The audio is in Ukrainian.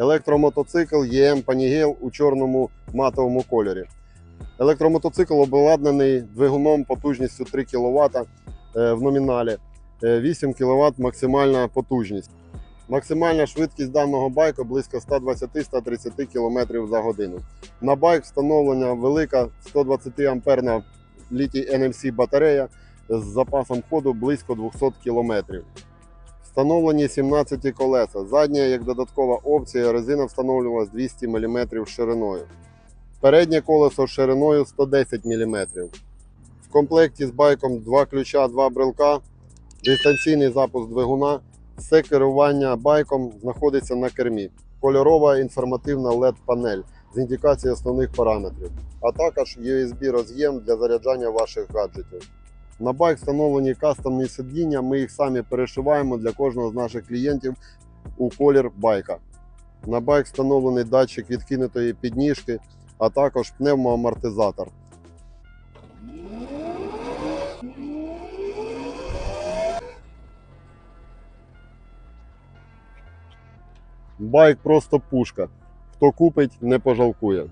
Електромотоцикл ЄМ Панігел у чорному матовому кольорі. Електромотоцикл обладнаний двигуном потужністю 3 кВт в номіналі, Е, 8 кВт максимальна потужність. Максимальна швидкість даного байку близько 120-130 км за годину. На байк встановлена велика 120 амперна літій NMC батарея з запасом ходу близько 200 км. Встановлені 17 колеса. Задня, як додаткова опція, резина встановлювалась 200 мм шириною. Переднє колесо шириною 110 мм. В комплекті з байком два ключа, два брелка, дистанційний запуск двигуна. Все керування байком знаходиться на кермі. Кольорова інформативна LED-панель з індикацією основних параметрів, а також USB роз'єм для заряджання ваших гаджетів. На байк встановлені кастомні сидіння. Ми їх самі перешиваємо для кожного з наших клієнтів у колір байка. На байк встановлений датчик відкинутої підніжки, а також пневмоамортизатор. Байк просто пушка. Хто купить, не пожалкує.